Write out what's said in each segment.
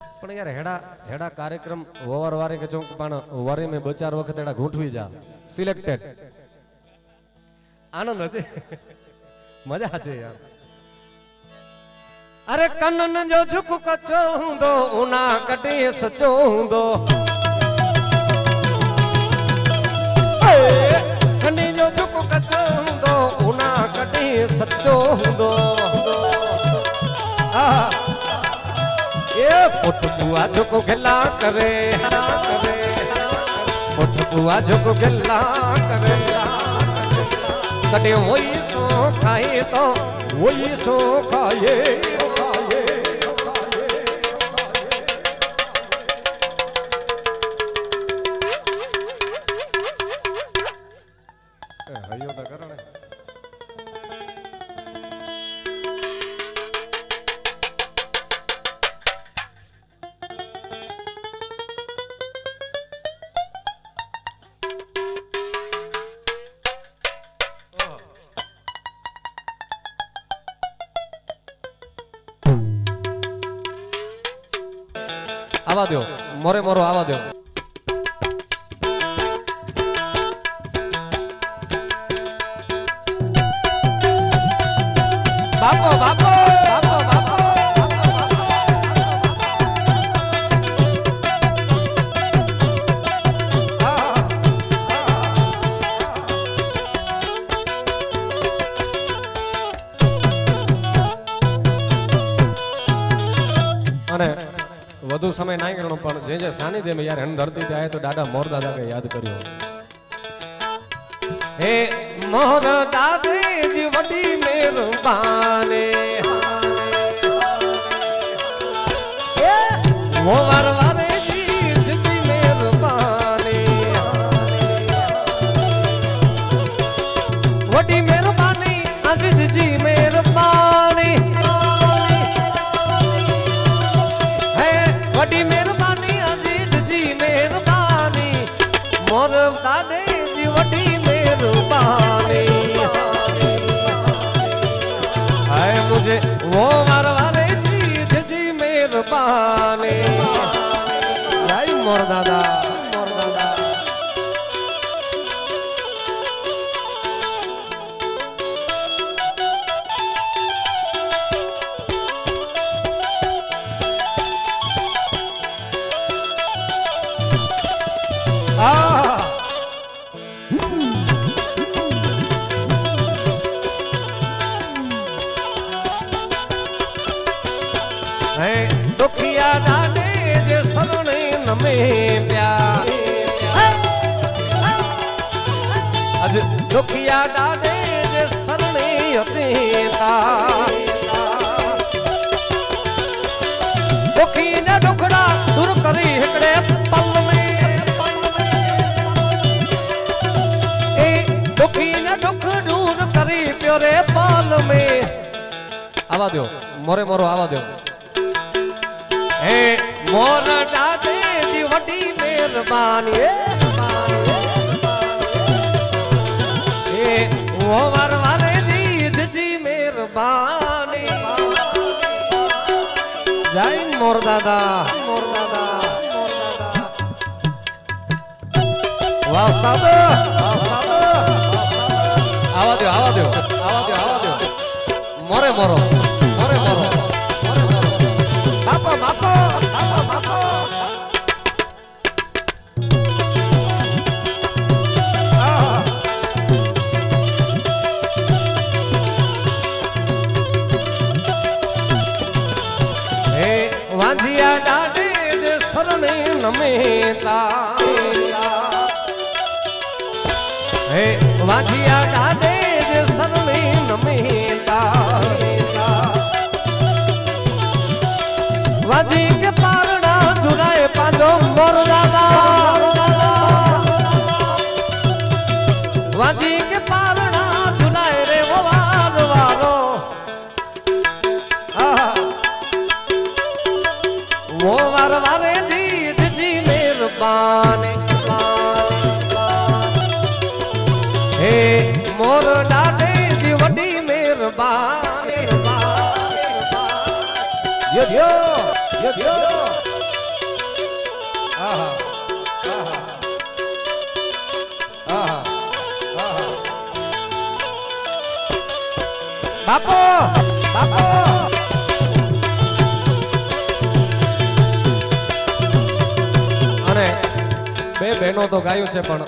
પણ યાર હેડા હેડા કાર્યક્રમ વવાર વારે કે ચોક, પણ વરે મેં બચાર વખત હેડા ગૂંઠવી જા. સિલેક્ટેડ આનંદ હશે. મજા છે યાર. અરે કનન જો ઝુક કચો હુંદો ઉના કટી સચો હુંદો એ, કની જો ઝુક કચો હુંદો ઉના કટી સચો હુંદો આ પુટ બુઆ જોકો ગેલા કરે ઓઠ બુઆ જોકો ગેલા કરે કટે હોય સો ખાય તો, હોય સો ખાય હૈયો તો કરો આવા દો મોરે મોરો આવા દો બાપો બાપો. અને વધુ સમય ના ગણો, પણ જે જે સાનિધ્યમાં યાર હેન ધરતી ત્યાં તો દાદા મોર દાદા કે યાદ કર્યો. હે મોર દાદેજી, વડી મહેરબાને હે મોર વારે જી આજ જી મહેરબાની મોર દાદા મોર દાદા દુખિયા નાને જે શરણે દુખડા દૂર કરી હિકડે પલ મે એ મે મોરે મોરો આવા દો હે મોર દાદે જી વડી મહેરબાની એ ઓ વાર વારે જી જજી મહેરબાની. જય મોર દાદા, મોર મોરે મોરો. વાંझિયા ડાડે જે શરણે નમેતા. હે વાંझિયા ડાડે જે શરણે નમેતા. વાજી કે પારણા જુરાય પાજો મોર દાદા. વાજી બાપો! બાપો! અને બે બહેનો તો ગાયું છે પણ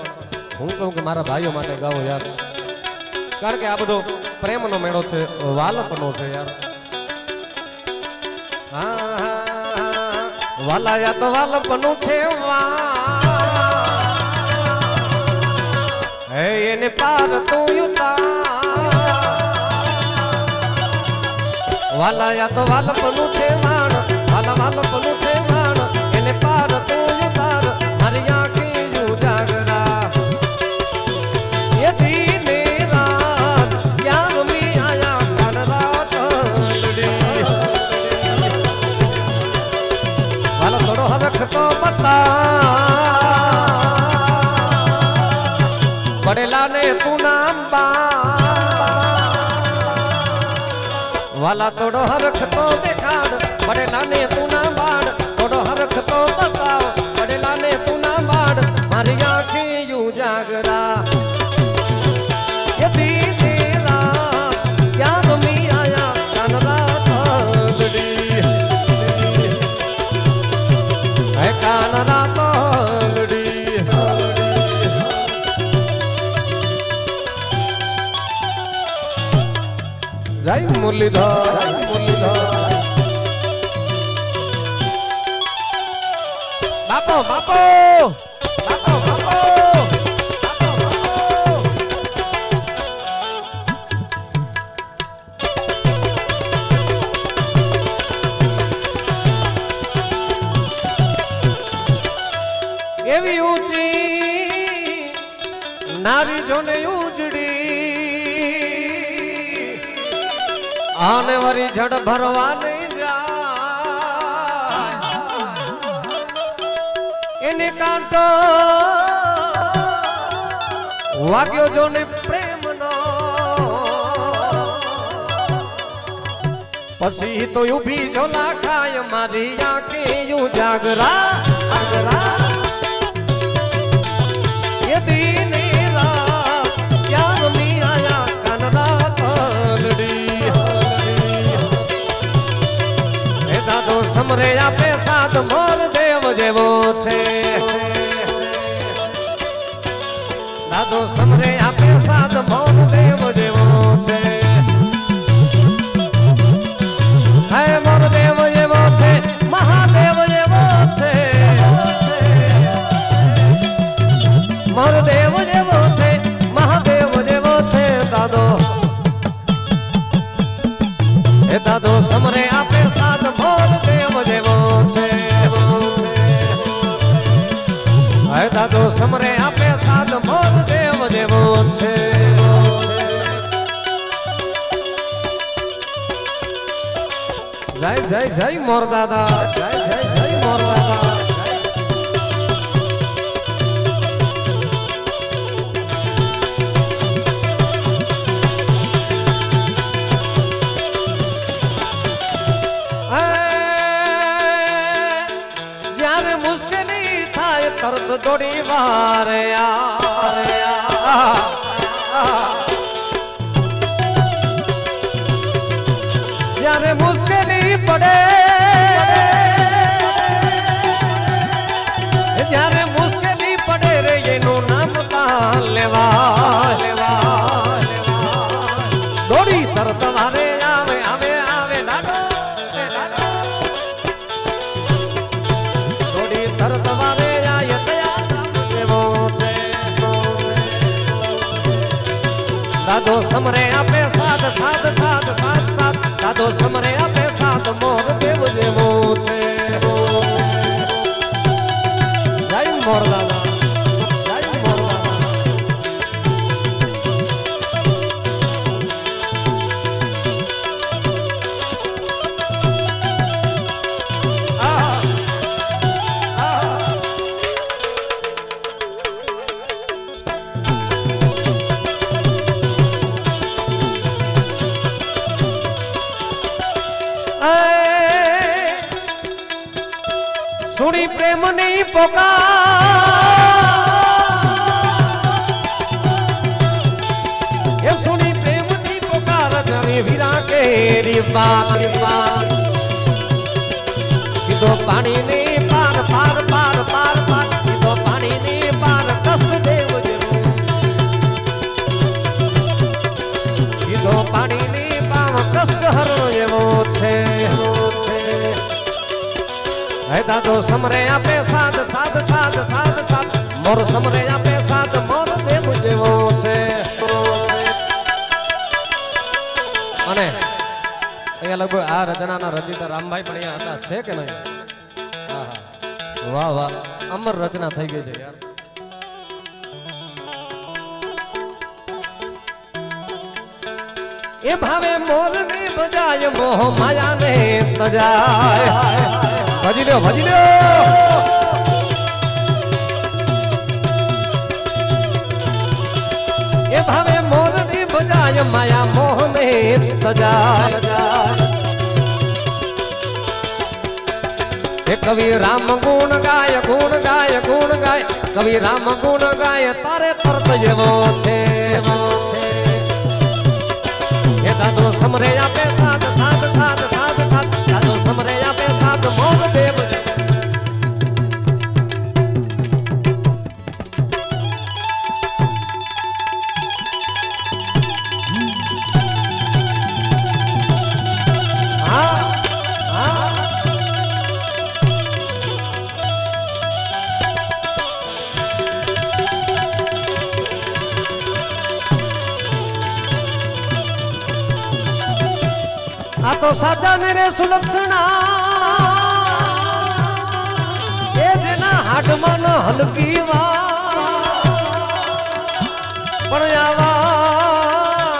હું કહું કે મારા ભાઈઓ માટે ગાવો યાર. કારણ કે આ બધો પ્રેમનો મેળો છે વાલપનો છે યાર. હા. વાલાયા તો વાલપનું છે વા હે એને પાર તું યુતા. વાલાયા તો વાલપનું છે માણ વાલા વાલપનું છે માણ એને પાર તું યુતાર મારી વાલા થોડો હરખ તો દેખાડ પડેલા ને તું ના બાડ થોડો હરખ તો બતાવ પડેલા ને તું ના બાડ મારી આખી યુ જાગરા. મુરલીધર મુરલીધર બાપો! બાપો બાપો! એવી ઊંચી નારી જોને ઉજડી આને વરી જડ ભરવા ભરવાની જા એને કાંટો વાગ્યો જો ને પ્રેમ નો પછી તો ઊભી જો લાખાય મારી આંખે જાગરા જાગરા. એ દીને દાદો રે આપે સાત મોર દેવ જેવો છે. દાદો સમરે આપે સાત મોર દેવ જેવો સમરે આપે સાદ મોર દેવ જેવો છે. જય જય જય મોર દાદા, જય જય જય મોર દાદા. દોડી વાર યાર. જ્યારે મુશ્કેલી પડે જ્યારે મુશ્કેલી પડે રે એનું નામ તા લેવા. દાદો સમરે આપે સાત સાત સાત સાત સાત દાદો સમરે આપે સાત મોર દેવ દેવો છે? જય મોર દાદા ધણી વીરા કેરી બાપ રે બાપ. કીધો પાણીની પાર પાર પાર પાર પાર. કીધો પાણીની પાર, કષ્ટ દેવ દેવો કીધો પાણીની પાવ કષ્ટ છે, એવો છે. હે દાદો, સમરે આપે સાદ સાદ સાદ સાદ સાદ. મોર સમરે આપે આ રચનાના રચિતા રામભાઈ પણ અહીંયા હતા. છે કે નહીં? વાહ વાહ. અમર રચના થઈ ગઈ છે યાર. એ ભાવે મોલ ને બજાય, મોહ માયા ને તજાય. ભજી લ્યો ભજી લ્યો. એ ભાવે મોલ ને બજાય, માયા મોહ ને તજાય. હે કવિ રામ ગુણ ગાય ગુણ ગાય ગુણ ગાય. કવિ રામ ગુણ ગાય, તારે તરત જેવો છે. તો સાચા ને રે સુલક્ષણા. એ જેના હાડમાં ન હલકી વા પણ આવા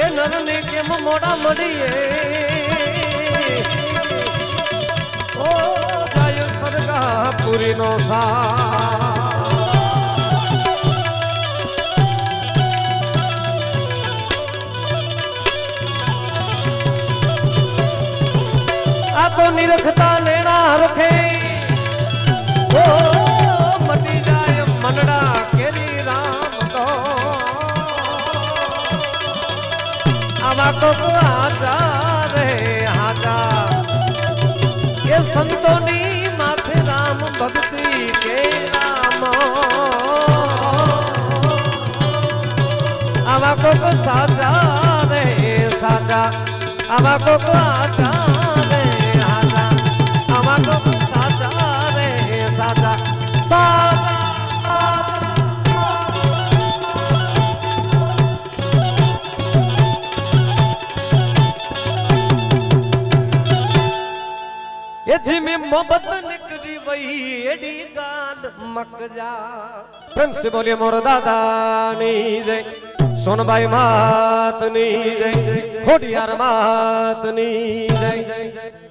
એ નરને કેમ મોડા મળીએ? ઓ જાય સરગા પુરીનો સા તો નિરખતા લેણા રખે. ઓ, મટી જાય મનડા કેરી રામ તો. આવા કોક આચારે હાજા. એ સંતોની માથે રામ ભક્તિ કે રામ. આવા કોક સાચા રે સાચા. આવા કોક આચા જીમે મોહબ્બત નીકળી વહી એડી ગાલ મકજા પ્રિન્સ બોલે મોર દાદા ની જય સોનબાઈ માતની જય ખોડિયાર માતની જય